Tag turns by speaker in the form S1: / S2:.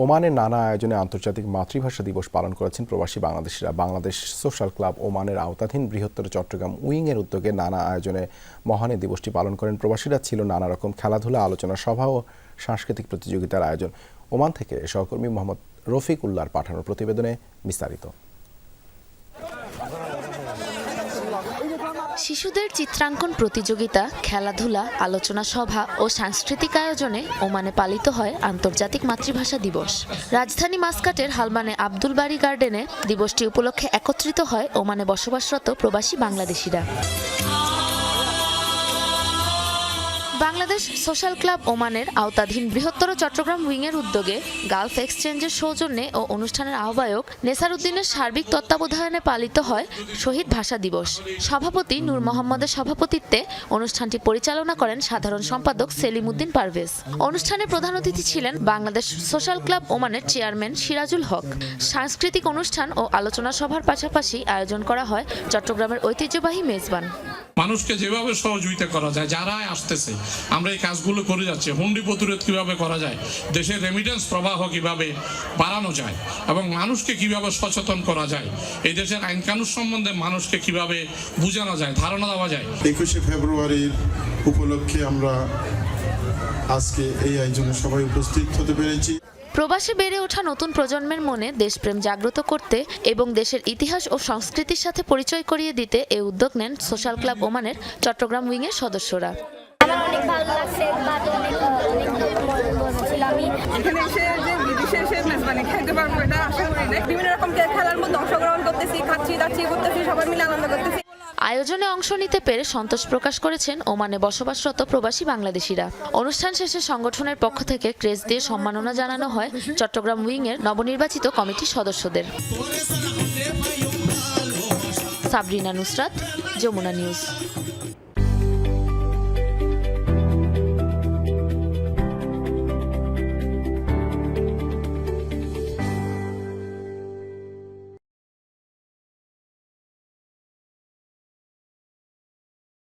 S1: ওমানের নানা আয়োজনে আন্তর্জাতিক মাতৃভাষা দিবস পালন করেছেন প্রবাসী বাংলাদেশিরা। বাংলাদেশ সোশ্যাল ক্লাব ওমানের আওতাধীন বৃহত্তর চট্টগ্রাম উইংয়ের উদ্যোগে নানা আয়োজনে মহানে দিবসটি পালন করেন প্রবাসীরা। ছিল নানা রকম খেলাধুলা, আলোচনা সভা ও সাংস্কৃতিক প্রতিযোগিতার আয়োজন। ওমান থেকে সহকর্মী মোহাম্মদ রফিক উল্লার পাঠানোর প্রতিবেদনে বিস্তারিত।
S2: শিশুদের চিত্রাঙ্কন প্রতিযোগিতা, খেলাধুলা, আলোচনা সভা ও সাংস্কৃতিক আয়োজনে ওমানে পালিত হয় আন্তর্জাতিক মাতৃভাষা দিবস। রাজধানী মাস্কাটের হালমানে আব্দুল বাড়ি গার্ডেনে দিবসটি উপলক্ষে একত্রিত হয় ওমানে বসবাসরত প্রবাসী বাংলাদেশিরা। বাংলাদেশ সোশ্যাল ক্লাব ওমানের আওতাধীন বৃহত্তর চট্টগ্রাম উইংয়ের উদ্যোগে গালফ এক্সচেঞ্জের সৌজন্যে ও অনুষ্ঠানের আহ্বায়ক নেসার উদ্দিনের সার্বিক তত্ত্বাবধানে পালিত হয় শহীদ ভাষা দিবস। সভাপতি নূর মোহাম্মদের সভাপতিত্বে অনুষ্ঠানটি পরিচালনা করেন সাধারণ সম্পাদক সেলিম উদ্দিন পারভেজ। অনুষ্ঠানে প্রধান অতিথি ছিলেন বাংলাদেশ সোশ্যাল ক্লাব ওমানের চেয়ারম্যান সিরাজুল হক। সাংস্কৃতিক অনুষ্ঠান ও আলোচনা সভার পাশাপাশি আয়োজন করা হয় চট্টগ্রামের ঐতিহ্যবাহী মেজবান।
S3: মানুষকে যেভাবে সহযোগিতা করা যায় যারা আসতেছে আমরা এই কাজগুলো করে যাচ্ছি। হুন্ডি প্রতিরোধ কীভাবে করা যায়? দেশের রেমিটেন্স প্রবাহ কীভাবে বাড়ানো যায়? এবং মানুষকে কীভাবে সচেতন করা যায়? এই দেশের আইন কানুন সম্বন্ধে মানুষকে কীভাবে বোঝানো যায় ধারণা দেওয়া যায়?
S4: একুশে ফেব্রুয়ারির উপলক্ষে আমরা আজকে এই আয়োজনে সবাই উপস্থিত হতে পেরেছি।
S2: প্রবাসে বেড়ে ওঠা নতুন প্রজন্মের মনে দেশপ্রেম জাগ্রত করতে এবং দেশের ইতিহাস ও সংস্কৃতির সাথে পরিচয় করিয়ে দিতে এ উদ্যোগ নেন সোশ্যাল ক্লাব ওমানের চট্টগ্রাম উইংয়ের সদস্যরা।
S5: আমার অনেক ভালো লাগছে বাট অনেক অনেক ছিল আমি।
S6: এখানে এসে যে বিদেশে এসে মানে খেলতে পারব এটা আশা করি না। বিভিন্ন রকম খেলার মধ্যে অংশগ্রহণ করতেছি খাচ্ছি দাচ্ছি করতেছি সবাই মিলে আনন্দ করতেছি।
S2: আয়োজনে অংশ নিতে পেরে সন্তোষ প্রকাশ করেছেন ওমানে বসবাসরত প্রবাসী বাংলাদেশিরা। অনুষ্ঠান শেষে সংগঠনের পক্ষ থেকে ক্রেজ দিয়ে সম্মাননা জানানো হয় চট্টগ্রাম উইংয়ের নবনির্বাচিত কমিটির সদস্যদের। সাবরিনা নুসরাত যমুনা নিউজ।